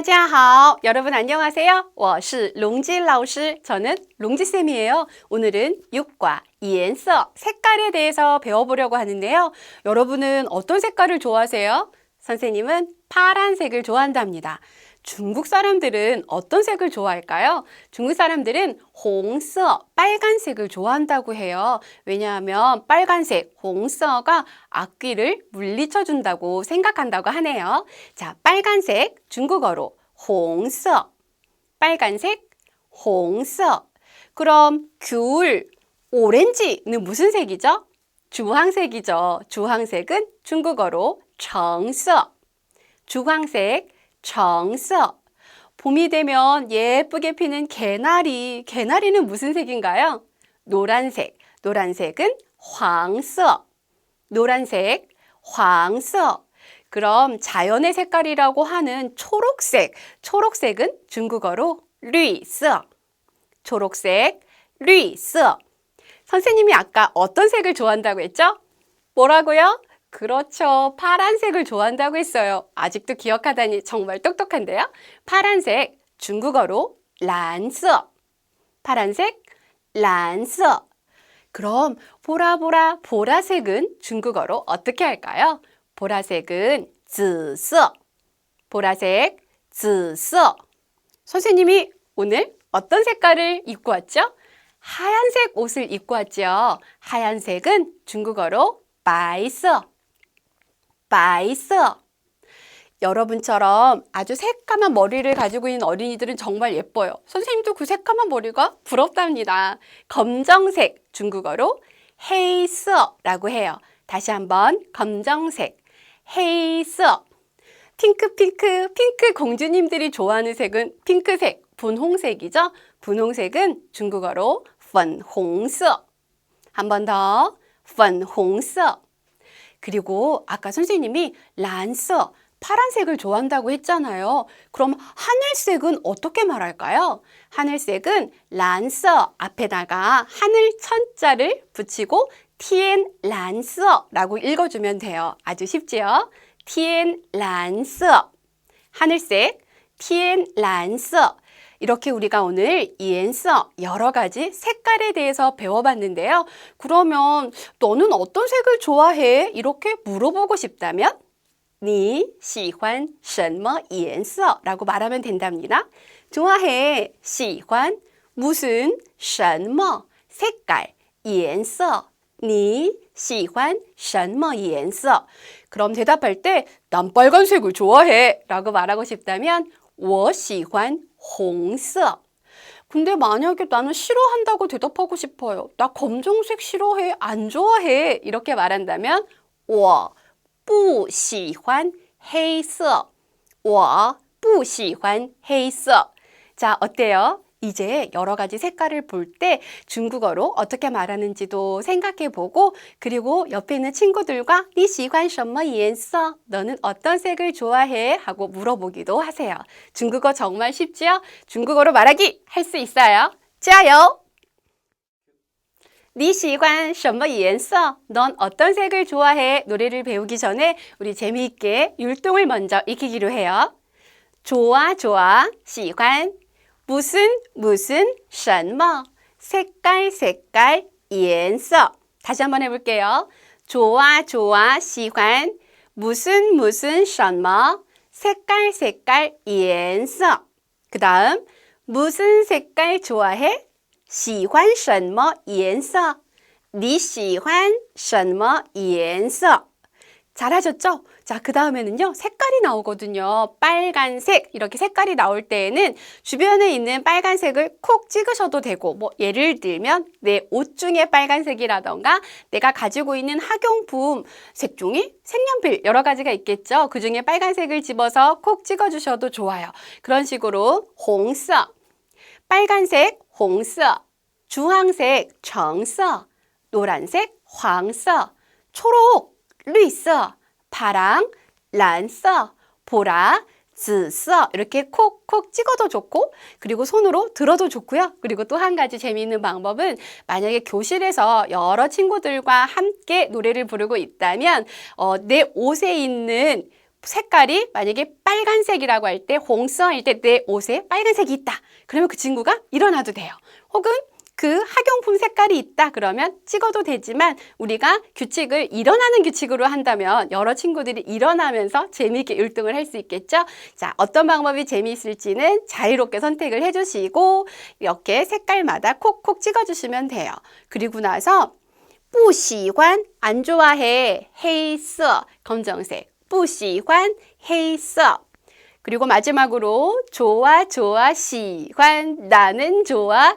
大家好. 여러분 안녕하세요. 我是 롱지 老师. 저는 롱지 쌤이에요. 오늘은 6과 颜色, 색깔에 대해서 배워보려고 하는데요. 여러분은 어떤 색깔을 좋아하세요? 선생님은 파란색을 좋아한답니다. 중국 사람들은 어떤 색을 좋아할까요? 중국 사람들은 홍서, 빨간색을 좋아한다고 해요. 왜냐하면 빨간색, 홍서가 악귀를 물리쳐 준다고 생각한다고 하네요. 자, 빨간색, 중국어로 홍서. 빨간색, 홍서. 그럼 귤, 오렌지는 무슨 색이죠? 주황색이죠. 주황색은 중국어로 정서. 주황색, 정석. 봄이 되면 예쁘게 피는 개나리. 개나리는 무슨 색인가요? 노란색. 노란색은 황석. 노란색, 황석. 그럼 자연의 색깔이라고 하는 초록색. 초록색은 중국어로 류석. 초록색, 류석. 선생님이 아까 어떤 색을 좋아한다고 했죠? 뭐라고요? 그렇죠. 파란색을 좋아한다고 했어요. 아직도 기억하다니 정말 똑똑한데요. 파란색 중국어로 란서. 파란색 란서. 그럼 보라보라 보라색은 중국어로 어떻게 할까요? 보라색은 즈서. 보라색 즈서. 선생님이 오늘 어떤 색깔을 입고 왔죠? 하얀색 옷을 입고 왔죠. 하얀색은 중국어로 바이서. 白色. 여러분처럼 아주 새까만 머리를 가지고 있는 어린이들은 정말 예뻐요. 선생님도 그 새까만 머리가 부럽답니다. 검정색 중국어로 黑色라고 해요. 다시 한번 검정색 黑色. 핑크핑크 핑크 공주님들이 좋아하는 색은 핑크색 분홍색이죠. 분홍색은 중국어로 粉红色. 한 번 더. 粉红色. 그리고 아까 선생님이 란서 파란색을 좋아한다고 했잖아요. 그럼 하늘색은 어떻게 말할까요? 하늘색은 란서 앞에다가 하늘 천자를 붙이고 티엔 란서라고 읽어주면 돼요. 아주 쉽지요? 티엔 란서 하늘색 티엔 란서 이렇게 우리가 오늘 이엔서 여러 가지 색깔에 대해서 배워봤는데요. 그러면 너는 어떤 색을 좋아해? 이렇게 물어보고 싶다면 你喜欢什么颜色? 라고 말하면 된답니다. 좋아해, 喜欢 무슨 什么 색깔 颜色你喜欢什么颜色? 그럼 대답할 때 난 빨간색을 좋아해 라고 말하고 싶다면 我喜欢 红色. 근데 만약에 나는 싫어한다고 대답하고 싶어요. 나 검정색 싫어해, 안 좋아해. 이렇게 말한다면 我不喜欢黑色.我不喜欢黑色. 자, 어때요? 이제 여러 가지 색깔을 볼 때 중국어로 어떻게 말하는지도 생각해 보고 그리고 옆에 있는 친구들과 니喜欢什么颜色? 너는 어떤 색을 좋아해? 하고 물어보기도 하세요. 중국어 정말 쉽지요? 중국어로 말하기 할 수 있어요. 加油! 你喜欢什么颜色? 넌 어떤 색을 좋아해? 노래를 배우기 전에 우리 재미있게 율동을 먼저 익히기로 해요. 좋아 좋아 喜欢 무슨 무슨 什么 색깔 색깔 颜色 다시 한번 해볼게요. 좋아 좋아 喜欢 무슨 무슨 什么 색깔 색깔 颜色 그 다음 무슨 색깔 좋아해? 喜欢什么颜色?你喜欢什么颜色? 잘하셨죠? 자, 그 다음에는요, 색깔이 나오거든요. 빨간색, 이렇게 색깔이 나올 때에는 주변에 있는 빨간색을 콕 찍으셔도 되고, 뭐, 예를 들면 내 옷 중에 빨간색이라던가 내가 가지고 있는 학용품 색종이, 색연필 여러 가지가 있겠죠? 그 중에 빨간색을 집어서 콕 찍어주셔도 좋아요. 그런 식으로 홍色, 빨간색, 홍서, 주황색, 정서, 노란색, 황서, 초록, 루이써, 파랑, 란써, 보라, 즈써 이렇게 콕콕 찍어도 좋고 그리고 손으로 들어도 좋고요. 그리고 또 한 가지 재미있는 방법은 만약에 교실에서 여러 친구들과 함께 노래를 부르고 있다면 어, 내 옷에 있는 색깔이 만약에 빨간색이라고 할 때, 홍성일 때 내 옷에 빨간색이 있다. 그러면 그 친구가 일어나도 돼요. 혹은 그 학용품 색깔이 있다 그러면 찍어도 되지만 우리가 규칙을 일어나는 규칙으로 한다면 여러 친구들이 일어나면서 재미있게 율동을 할 수 있겠죠. 자, 어떤 방법이 재미있을지는 자유롭게 선택을 해주시고 이렇게 색깔마다 콕콕 찍어주시면 돼요. 그리고 나서 不喜欢 안 좋아해 黑色 검정색 不喜欢黑色 그리고 마지막으로 좋아 좋아 喜欢 나는 좋아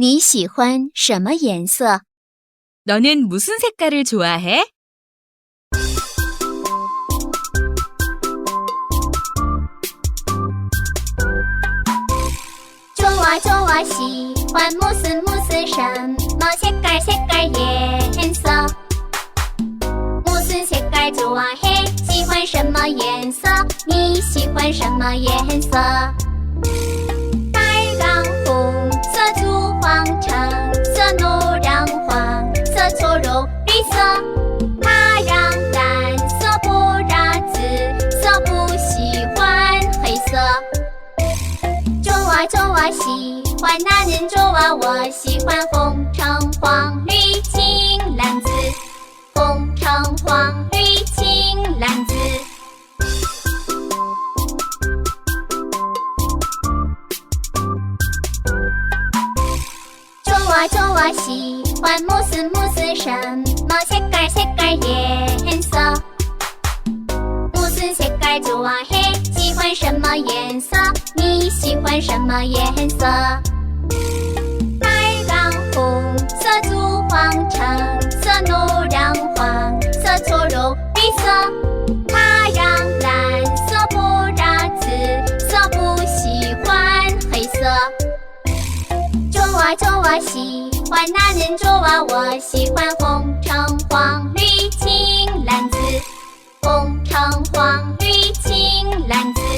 你喜欢什么颜色？ 너는 무슨 색깔을 좋아해? 좋아 좋아喜欢무슨 무슨什么색깔 색깔颜色무슨 색깔 좋아해喜欢什么颜色你喜欢什么颜色 那年捉娃，我喜欢红橙黄绿青蓝紫，红橙黄绿青蓝紫。捉娃捉娃喜欢慕斯慕斯，什么鞋盖鞋盖颜色？慕斯鞋盖捉娃嘿，喜欢什么颜色？你喜欢什么颜色？它让蓝色不染紫色不喜欢黑色。喜欢那人捉娃我喜欢红橙黄绿青蓝紫。红橙黄绿青蓝紫。